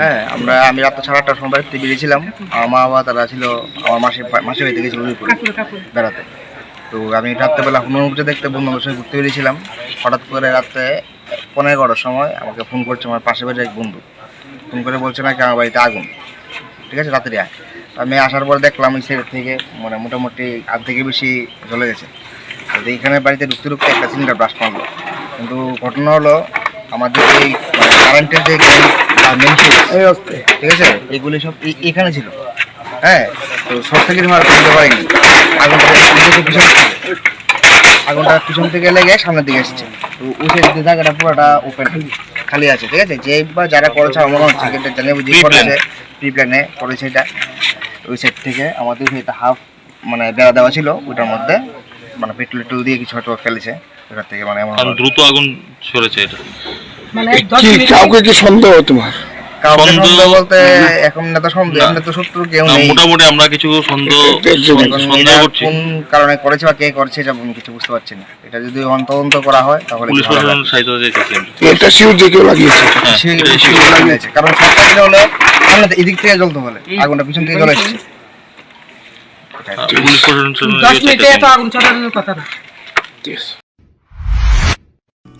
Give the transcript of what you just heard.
হ্যাঁ আমরা আমি রাত্রে সাড়ে আটটার সময় বাড়িতে বেরিয়েছিলাম আমার মা বাবা তারা ছিল আমার মাসে মাসে বাড়িতে গেছিল বেড়াতে। তো আমি রাত্রেবেলা হনুমান পুজো দেখতে বন্ধু আমার সঙ্গে ঘুরতে বেরিয়েছিলাম। হঠাৎ করে রাত্রে পনেরো এগারোটার সময় আমাকে ফোন করছে আমার পাশে বাড়ির এক বন্ধু। ফোন করে বলছে নাকি আমার বাড়িতে আগুন? ঠিক আছে রাত্রে আয়। আমি আসার পর দেখলাম ওই সাইড থেকে মানে মোটামুটি থেকে বেশি চলে গেছে। তো এইখানে বাড়িতে ঢুকতে ঢুকতে একটা সিলিন্ডার ব্রাশ মারলো। কিন্তু ঘটনা হলো আমাদের এই কারেন্টের যে মেন সুইচ ঠিক আছে? এগুলি সব এখানে ছিল। হ্যাঁ? তো মারা বুঝতে পারিনি। আগুনটা পিছন আগুনটা পিছন থেকে লেগে সামনের দিকে এসেছে। তো ওই সাইড দিয়ে জায়গাটা পুরোটা ওপেন খালি আছে ঠিক আছে? যে বা যারা করেছে আমার মনে হচ্ছে বুঝি করেছে। প্রি প্ল্যানে করেছে এটা। ওই সাইড থেকে আমাদের এটা হাফ মানে বেড়া দেওয়া ছিল ওইটার মধ্যে মানে পেট্রোল টেট্রোল দিয়ে কিছু হয়তো ফেলেছে। ওটার থেকে মানে এমন দ্রুত আগুন ছড়েছে এটা। মানে দশ মিনিট কাউকে কি সন্দেহ তোমার? সন্দেহ- বলতে এখন না তো সন্দেহ না। শত্রু কেউ নেই। মোটামুটি আমরা কিছু সন্দেহ সন্দেহ করছি। কোন কারণে করেছে বা কে করেছে এটা আমি কিছু বুঝতে পারছি না। এটা যদি তদন্ত করা হয় তাহলে পুলিশ ভালো সাহায্য চাইছি এটা শিওর যে কেউ লাগিয়েছে। হ্যাঁ সে- এটাই সে sure। লাগিয়েছে। কারণ সরকার দিলে হলে সামনে থেকে- এদিক থেকে জ্বলতে বলে আগুনটা পিছন থেকে জ্বলে এসছে। হ্যাঁ, পুলিশ প্রশাসনের দশ মিনিটে এত আগুন ছড়ানোর কথা না। Yes.